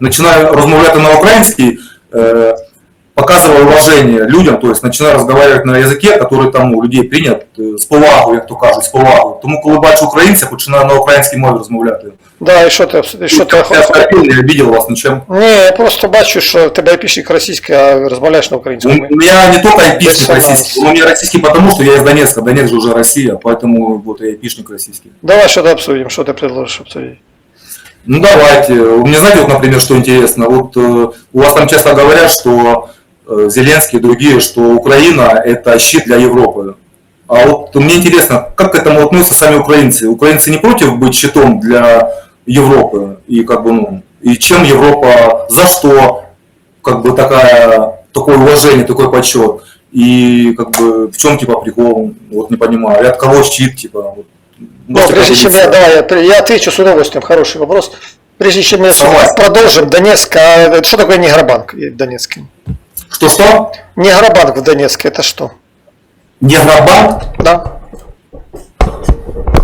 начинаю розмовляти на українській, е, показываю уважение людям, то есть начинаю разговаривать на языке, который там у людей прийнят е, з повагою, як то кажуть, з повагою. Тому коли бачу українця, починаю на українській мові розмовляти. Да, і що ти, і що ти Я вступил, не обидел вас ничем. Ні, я просто бачу, що в тебе айпішник російський, а розмовляєш на У українському. меня не только айпишник Персонаж. российский, он у меня российский потому, что я из Донецка, Донецк же уже Россия, поэтому вот я айпишник российский. Давай что-то обсудим, что ты предложишь обсудить. Ну давайте. У меня знаете, вот, например, что интересно, вот э, у вас там часто говорят, что э, Зеленский и другие, что Украина это щит для Европы. А вот мне интересно, как к этому относятся сами украинцы? Украинцы не против быть щитом для Европы? И как бы, ну, и чем Европа, за что как бы такая, такое уважение, такой почет? И как бы в чем типа прикол? Вот не понимаю. И от кого щит, типа? Вот, Ну, можете прежде чем я, давай, я, я отвечу с удовольствием, хороший вопрос. Прежде чем я Согласен. продолжим, Донецк, а что такое Негробанк в Донецке? Что-что? Негробанк в Донецке, это что? Негробанк? Да?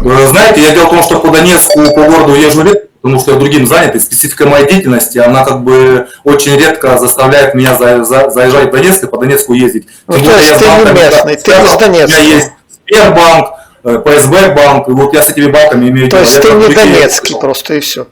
Э, Знаете, я дело в том, что по Донецку, по городу езжу редко, потому что я другим занят, и специфика моей деятельности, она как бы очень редко заставляет меня за- за- заезжать в Донецк и по Донецку ездить. Ну, Тем то есть ты не местный, ты из Донецка. У меня есть Сбербанк, ПСБ банк, вот я с этими банками имею То дело. есть Я ты не Донецкий просто и все.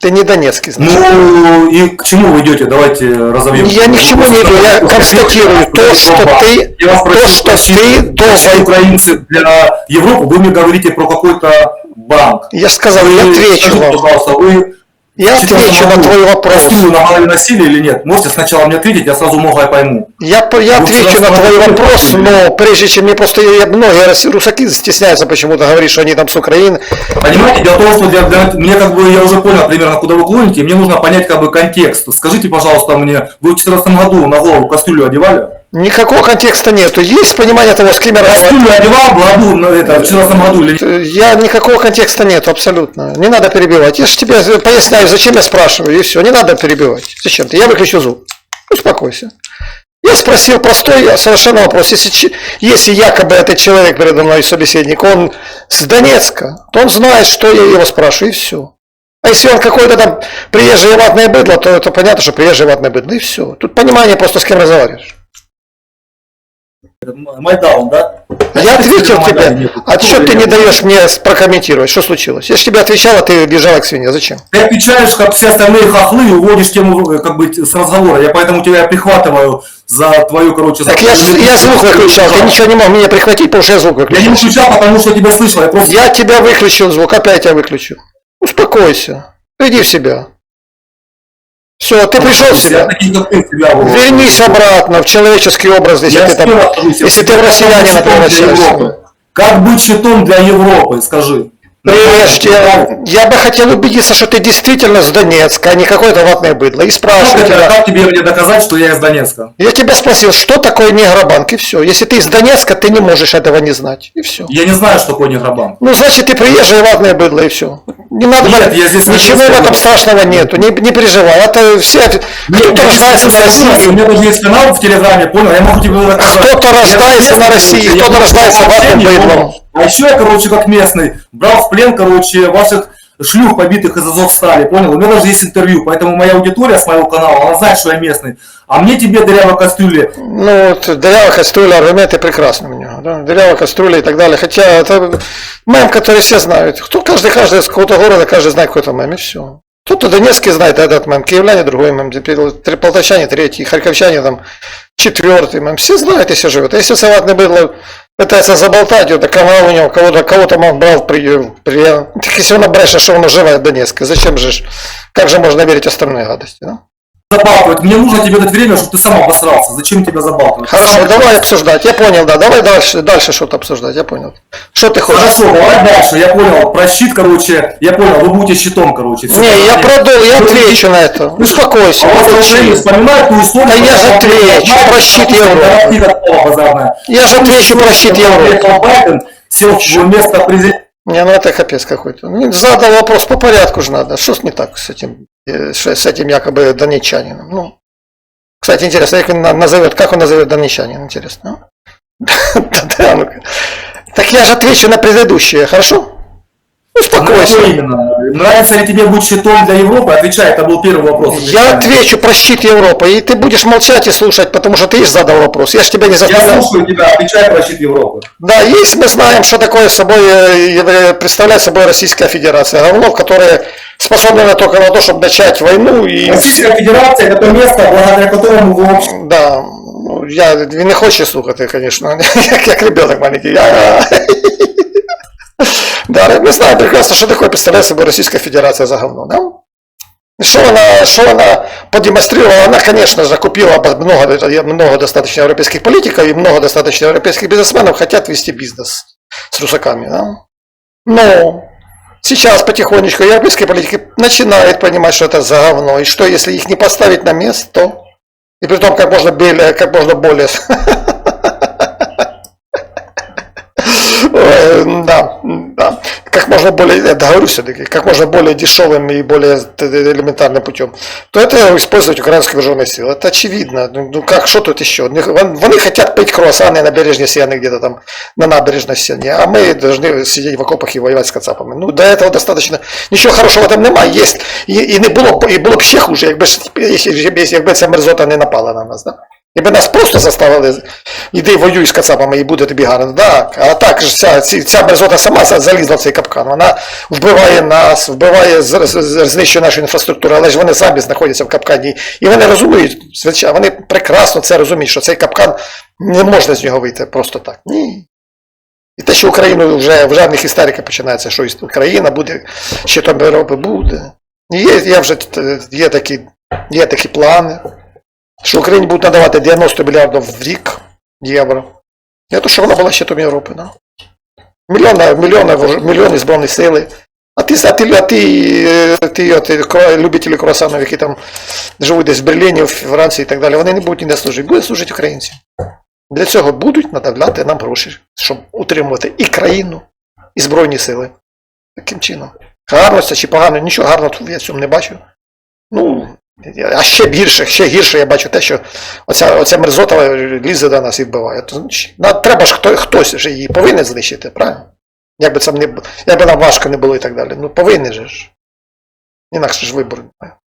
Ты не Донецкий, значит. Ну, и к чему вы идете? Давайте разовьем. Я ни к чему не иду, я констатирую то, что ты- Я вас то, прошу что ты должен- украинцы для Европы, вы мне говорите про какой-то банк. Я сказал, я отвечу скажите, вам. пожалуйста, вы Я сейчас отвечу на твой вопрос. Кастрюлю на голове носили или нет? Можете сначала мне ответить, я сразу многое пойму. Я, я Ну, отвечу на твой вопрос, но прежде чем мне просто я, многие рус- русаки стесняются почему-то говорить, что они там с Украины. Понимаете, дело в том, что для, для- мне как бы, я уже понял примерно, куда вы клоните, мне нужно понять как бы контекст. Скажите, пожалуйста, мне, вы в 2014 году на голову кастрюлю одевали? Никакого контекста нету. Есть понимание того, с кем я? Кастрюлю одевал в году, на это, в 2014 году или нет? Я никакого контекста нету, абсолютно. Не надо перебивать. Я же тебе поясняю, зачем я спрашиваю, и все. Не надо перебивать. Зачем ты? Я выключу звук. Успокойся. Я спросил простой совершенно вопрос. Если, если якобы этот человек передо мной собеседник, он с Донецка, то он знает, что я его спрашиваю, и все. А если он какой-то там приезжий ватное быдло, то это понятно, что приезжий ватное быдло, и все. Тут понимание просто с кем разговариваешь. Майдаун, да? Я ответил тебе. А что ты не даешь мне прокомментировать? Что случилось? Я же тебе отвечал, а ты бежала к свинье. Зачем? Ты отвечаешь, как все остальные хохлы, и уводишь тему э, как бы с разговора. Я поэтому тебя прихватываю за твою, короче... Так за- я, ж- я звук выключал, ты ничего не мог меня прихватить, потому что я звук Я не выключил. включал, потому что тебя слышал. Я просто... Я тебя выключил звук, опять я выключу. Успокойся. Иди в себя. Все, ты пришел себя. Вернись обратно в человеческий образ, если Я ты там, если ты в россиянина. Европы? Как быть щитом для Европы, скажи. Прежде, я бы хотел убедиться, что ты действительно с Донецка, а не какое-то ватное быдло. И спрашиваю это- тебя, как тебе мне доказать, что я из Донецка? Я тебя спросил, что такое негробанк, и все. Если ты из Донецка, ты не можешь этого не знать, и все. Я не знаю, что такое негробанк. Ну, значит, ты приезжий ватное быдло, и все. Не надо, Нет, я здесь ничего в этом я- страшного нету, не, не переживай. Это все, кто-то я рождается на У России, меня даже есть канал в Телеграме, понял? Я могу тебе доказать. Кто-то Я рождается на России, я кто-то рождается ватным быдлом. А еще я, короче, как местный, брал в плен, короче, ваших шлюх, побитых из Азовстали, понял? У меня даже есть интервью, поэтому моя аудитория с моего канала, она знает, что я местный. А мне тебе дырявой кастрюли. ну, вот, дырявая кастрюля, аргументы прекрасны у него, да? дырявая кастрюля и так далее. Хотя это мем, который все знают. Кто, каждый, каждый из какого-то города, каждый знает какой-то мем, и все. Кто-то Донецкий знает этот мем, киевляне другой мем, полтавчане третий, харьковчане там четвертый мем. Все знают, если живут. А если салатный быдло пытается заболтать, вот, кого у него, кого-то, кого-то он брал в прием, прием. Так если он брешет, что он уживает Донецка, зачем же, как же можно верить остальной гадости, да? Забалтывать. Мне нужно тебе дать время, чтобы ты сам обосрался. Зачем тебя забалтывать? Хорошо, Сам- давай обсуждать. Я понял, да. Давай дальше, дальше что-то обсуждать. Я понял. Что ты хочешь? Хорошо, давай дальше. Я понял. Про щит, короче, я понял. Вы будете щитом, короче. Не, я понятно. продал, я отвечу на это. Успокойся. А молчи. вспоминают ту историю. Да я же отвечу, про щит Европы. Я же отвечу про щит Европы. сел в место президента. Не, ну это капец какой-то. Ну, Задал вопрос по порядку же надо. Что не так с этим, э, с этим якобы донечанином? Ну, кстати, интересно, как он на- назовет, как он назовет донечанин, интересно. Так я же отвечу на предыдущее, хорошо? Успокойся. Именно. Нравится ли тебе быть щитом для Европы? Отвечай, это был первый вопрос. Я отвечу про щит Европы, и ты будешь молчать и слушать, потому что ты задал вопрос. Я же тебя не Я заставлял. слушаю тебя, отвечай про щит Европы. Да, есть, мы знаем, что такое собой э, представляет собой Российская Федерация. Говно, которое способно только на то, чтобы начать войну и... Российская Федерация это то место, благодаря которому вы вообще... Да, ну, я не хоче слухати, звісно, як, як ребенок маленький. Я... Да, ми знаємо прекрасно, що таке представляє собою Російська Федерація за говно, да? И Что она, что она продемонстрировала? Она, конечно же, купила много, много достаточно европейских политиков и много достаточно европейских бизнесменов хотят вести бизнес с русаками. Да? Но сейчас потихонечку европейские политики начинают понимать, что это за говно, и что если их не поставить на место, и при том как можно более, как можно более можно более, я договорюсь все-таки, как можно более дешевым и более т- элементарным путем, то это использовать украинские вооруженные силы. Это очевидно. Ну, ну, как, что тут еще? Вони- Вони хотят пить круассаны на бережной сены где-то там, на набережной сене, а мы должны сидеть в окопах и воевать с кацапами. Ну, до этого достаточно. Нічого хорошого там немає. Є. І, і не було, б- і було б ще хуже, якби, ж- якби, якби ця мерзота не напала на нас. Да? Якби нас просто заставили, іди воюй з кацапами і буде тобі гарно. Так, а так ж ця, ця мерзота сама залізла в цей капкан. Вона вбиває нас, вбиває, знищує нашу інфраструктуру, але ж вони самі знаходяться в капкані. І вони розуміють, звичайно, вони прекрасно це розуміють, що цей капкан не можна з нього вийти просто так. Ні. І те, що Україну вже в них істерика починається, що Україна буде щитом Європи буде. Є, є вже є такі, є такі плани, що Україні будуть надавати 90 мільярдів в рік євро. Я то, що вона була щитом Європи. Да? Мільйони, мільйони, мільйони збройної сили. А ти, а ти, а ти, ти, кро- любителі круасанів, які там живуть десь в Берліні, в Франції і так далі, вони не будуть ніде служити, будуть служити українці. Для цього будуть надавляти нам гроші, щоб утримувати і країну, і Збройні сили. Таким чином. Гарно це чи погано, нічого гарного я в цьому не бачу. Ну, а ще гірше, ще гірше я бачу те, що оця, оця мерзота лізе до нас і вбиває. То, значить, треба ж хто, хтось ж її повинен знищити, правильно? Якби це не якби нам важко не було і так далі. Ну повинен же ж. Інакше ж вибору немає.